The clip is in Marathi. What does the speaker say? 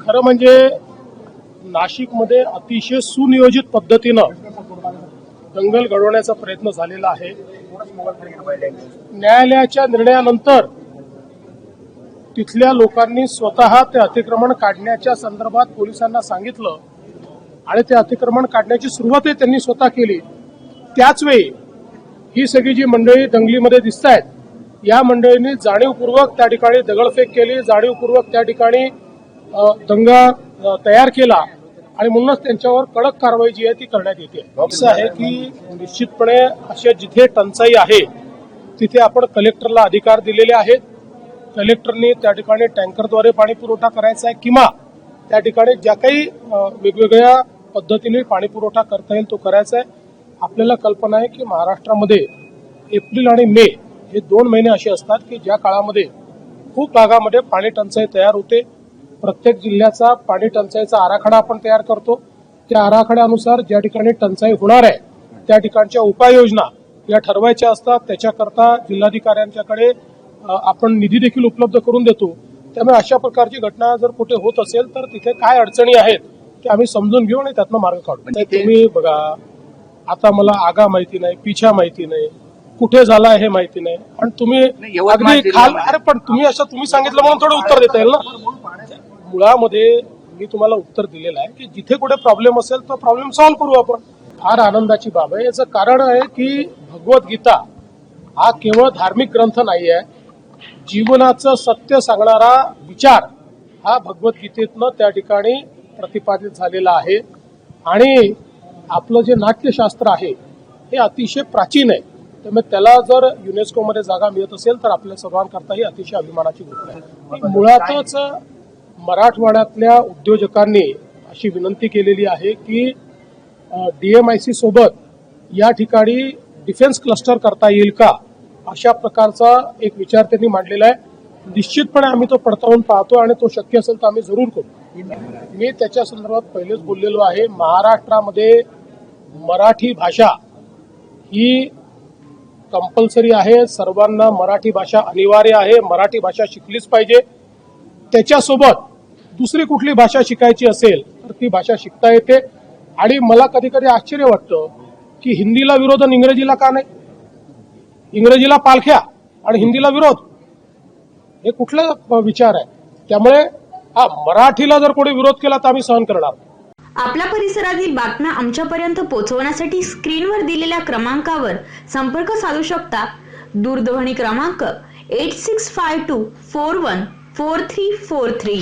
खरं म्हणजे नाशिकमध्ये अतिशय सुनियोजित पद्धतीनं दंगल घडवण्याचा प्रयत्न झालेला आहे. न्यायालयाच्या निर्णयानंतर तिथल्या लोकांनी स्वतः ते अतिक्रमण काढण्याच्या संदर्भात पोलिसांना सांगितलं आणि ते अतिक्रमण काढण्याची सुरुवातही त्यांनी स्वतः केली. त्याचवेळी ही सगळी जी मंडळी दंगलीमध्ये दिसत आहेत या मंडळींनी जाणीवपूर्वक त्या ठिकाणी दगडफेक केली जाणीवपूर्वक त्या ठिकाणी दंगा तयार केला आणि म्हणूनच त्यांच्यावर कडक कारवाई जी आहे ती करण्यात येते. असं आहे की निश्चितपणे अशा जिथे टंचाई आहे तिथे आपण कलेक्टरला अधिकार दिलेले आहेत. कलेक्टरनी त्या ठिकाणी टँकरद्वारे पाणी पुरवठा करायचा आहे किंवा त्या ठिकाणी ज्या काही वेगवेगळ्या पद्धतीने पाणी पुरवठा करता येईल तो करायचा आहे. आपल्याला कल्पना आहे की महाराष्ट्रामध्ये एप्रिल आणि मे हे दोन महिने असे असतात की ज्या काळामध्ये खूप भागामध्ये पाणी टंचाई तयार होते. प्रत्येक जिल्ह्याचा पाणी टंचाईचा आराखडा आपण तयार करतो. त्या आराखड्यानुसार ज्या ठिकाणी टंचाई होणार आहे त्या ठिकाणच्या उपाययोजना या ठरवायच्या असतात. त्याच्याकरता जिल्हाधिकाऱ्यांच्याकडे आपण निधी देखील उपलब्ध करून देतो. त्यामुळे अशा प्रकारची घटना जर कुठे होत असेल तर तिथे काय अडचणी आहेत ते आम्ही समजून घेऊ आणि त्यातनं मार्ग काढू. म्हणजे तुम्ही बघा आता मला आगा माहिती नाही पिछा माहिती नाही कुठे झाला हे माहिती नाही. आणि तुम्ही अगदी खाल अरे पण तुम्ही असं तुम्ही सांगितलं म्हणून थोडं उत्तर देता येईल ना? मुळामध्ये मी तुम्हाला उत्तर दिलेलं आहे की जिथे कुठे प्रॉब्लेम असेल तो प्रॉब्लेम सॉल्व्ह करू आपण. फार आनंदाची बाब आहे. याचं कारण आहे की भगवद्गीता हा केवळ धार्मिक ग्रंथ नाही आहे जीवनाचं सत्य सांगणारा विचार हा भगवद्गीतेतनं त्या ठिकाणी प्रतिपादित झालेला आहे. आणि आपलं जे नाट्यशास्त्र आहे हे अतिशय प्राचीन आहे. त्यामुळे त्याला जर युनेस्कोमध्ये जागा मिळत असेल तर आपल्या सर्वांकरता ही अतिशय अभिमानाची गोष्ट आहे. मुळातच मराठवाड्यातल्या उद्योजकांनी अशी विनंती केलेली आहे की डीएमआयसी सोबत या ठिकाणी डिफेन्स क्लस्टर करता येईल का? अशा प्रकारचा एक विचार त्यांनी मांडलेला आहे. निश्चितपणे आम्ही तो पडताळून पाहतो आणि तो शक्य असेल तर आम्ही जरूर करू. मी त्याच्या संदर्भात पहिलेच बोललेलो आहे महाराष्ट्रामध्ये मराठी भाषा ही कंपल्सरी आहे. सर्वांना मराठी भाषा अनिवार्य आहे. मराठी भाषा शिकलीच पाहिजे. त्याच्यासोबत दुसरी कुठली भाषा शिकायची असेल तर ती भाषा शिकता येते. आणि मला कधी कधी आश्चर्य वाटतं की हिंदीला विरोध आणि इंग्रजीला का नाही? इंग्रजीला पालख्या आणि हिंदीला विरोध. हे कुठला विचार आहे? त्यामुळे हा मराठीला जर कोणी विरोध केला तर आम्ही सहन करणार. आपल्या परिसरातील बातम्या आमच्यापर्यंत पोहोचवण्यासाठी स्क्रीनवर दिलेल्या क्रमांकावर संपर्क साधू शकता. दूरध्वनी क्रमांक eight six five two four one four three four three